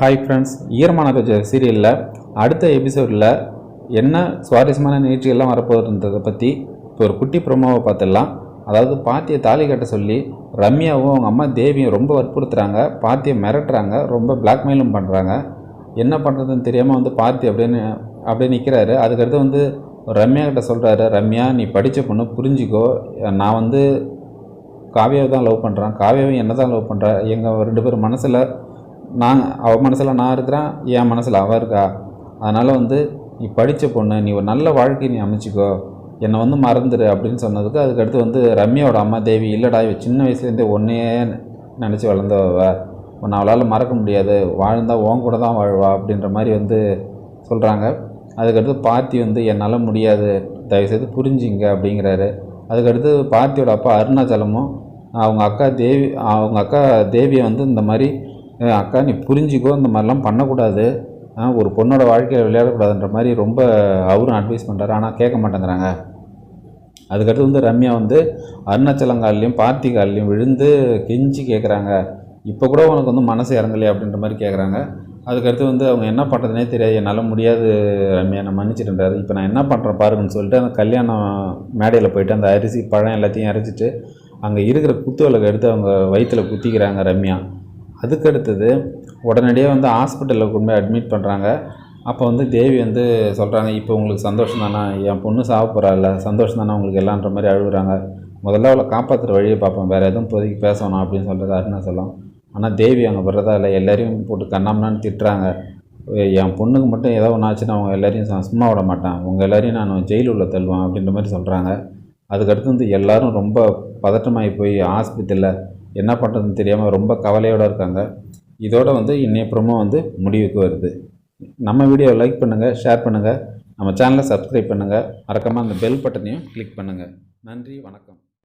Hi friends ஈரமான கொஞ்சம் சீரியலில் அடுத்த எபிசோடில் என்ன சுவாரஸ்யமான நிகழ்ச்சிகள்லாம் வரப்போகுதுன்றதை பற்றி இப்போ ஒரு குட்டி ப்ரொமோவை பார்த்துடலாம் அதாவது பாத்தியை தாலி கட்ட சொல்லி ரம்யாவும் அவங்க அம்மா தேவியும் ரொம்ப வற்புறுத்துறாங்க. பாத்தியை மிரட்டுறாங்க. ரொம்ப பிளாக்மெயிலும் பண்ணுறாங்க என்ன பண்ணுறதுன்னு தெரியாமல் வந்து பாத்தி அப்படின்னு அப்படியே நிற்கிறாரு அதுக்கடுத்து வந்து ரம்யா கிட்ட சொல்கிறாரு ரம்யா நீ படித்த பொண்ணு புரிஞ்சிக்கோ. நான் வந்து காவியாவை தான் லவ் பண்ணுறேன் காவியாவும் என்ன தான் லவ் பண்ணுறேன் எங்கள் ரெண்டு பேரும் மனசில் நான் அவள் மனசில் நான் இருக்கிறேன் என் மனசில் அவள் இருக்கா? அதனால் வந்து நீ படித்த பொண்ணு நீ ஒரு நல்ல வாழ்க்கையை நீ அமைச்சிக்கோ. என்னை வந்து மறந்துடு அப்படின்னு சொன்னதுக்கு அதுக்கடுத்து வந்து ரம்யாவோட அம்மா தேவி இல்லைடா இவ சின்ன வயசுலேருந்தே ஒன்றையே நினச்சி வளர்ந்தவ. உன்னை அவளால் மறக்க முடியாது. வாழ்ந்தால் உன் கூட தான் வாழ்வா அப்படின்ற மாதிரி வந்து சொல்கிறாங்க அதுக்கடுத்து பாத்தி வந்து என்னால் முடியாது. தயவுசெய்து புரிஞ்சிங்க அப்படிங்கிறாரு. அதுக்கடுத்து பாத்தியோட அப்பா அருணாச்சலமும் அவங்க அக்கா தேவி அவங்க அக்கா தேவியை வந்து இந்த மாதிரி அக்கா நீ புரிஞ்சிக்கோ இந்த மாதிரிலாம் பண்ணக்கூடாது. ஒரு பொண்ணோட வாழ்க்கையில் விளையாடக்கூடாதுன்ற மாதிரி ரொம்ப அவரும் அட்வைஸ் பண்ணுறாரு ஆனால் கேட்க மாட்டேங்கிறாங்க. அதுக்கடுத்து வந்து ரம்யா வந்து அருணாச்சலங்கால்லையும் பார்த்திகால்லையும் விழுந்து கெஞ்சி கேட்குறாங்க இப்போ கூட உனக்கு வந்து மனசு இறங்கலையே அப்படின்ற மாதிரி கேட்குறாங்க அதுக்கடுத்து வந்து அவங்க என்ன பண்ணுறதுனே தெரியாது. என்னால் முடியாது ரம்யா நான் மன்னிச்சிட்டுன்றாரு இப்போ நான் என்ன பண்ணுறேன் பாருங்கன்னு சொல்லிட்டு அந்த கல்யாணம் மேடையில் போயிட்டு அந்த அரிசி பழம் எல்லாத்தையும் அரைச்சிட்டு அங்கே இருக்கிற குத்து விளக்கு எடுத்து அவங்க வயிற்றில் குத்திக்கிறாங்க ரம்யா. அதுக்கடுத்தது உடனடியாக வந்து ஹாஸ்பிட்டலில் கொண்டு போய் அட்மிட் பண்ணுறாங்க அப்போ வந்து தேவி வந்து சொல்கிறாங்க இப்போ உங்களுக்கு சந்தோஷம் தானே? என் பொண்ணு சாவ சந்தோஷம் தானே உங்களுக்கு எல்லான்ற மாதிரி அழுகுறாங்க. முதல்ல அவளை காப்பாற்றுற வழியை பார்ப்போம். வேறு எதுவும் இப்போதைக்கு பேசணும் அப்படின்னு சொல்கிறது அருணாச்சலம் ஆனால் தேவி அங்கே வர்றதா இல்லை எல்லாரையும் போட்டு கண்ணாமண்ணான்னு திட்டுறாங்க. என் பொண்ணுக்கு மட்டும் ஏதோ ஒன்று ஆச்சுன்னா அவங்க எல்லாரையும் சும்மா விட மாட்டேன். உங்கள் எல்லாரையும் நான் ஜெயில் உள்ள தள்ளுவேன் அப்படின்ற மாதிரி சொல்கிறாங்க அதுக்கடுத்து வந்து எல்லாரும் ரொம்ப பதட்டமாகி போய் ஆஸ்பத்திரியில் என்ன பண்ணுறதுன்னு தெரியாமல் ரொம்ப கவலையோடு இருக்காங்க. இதோடு வந்து இன்றைய ப்ரோமோ வந்து முடிவுக்கு வருது. நம்ம வீடியோவை லைக் பண்ணுங்கள் ஷேர் பண்ணுங்கள் நம்ம சேனலை சப்ஸ்கிரைப் பண்ணுங்கள் மறக்காமல் அந்த பெல் பட்டனையும் கிளிக் பண்ணுங்கள் நன்றி வணக்கம்.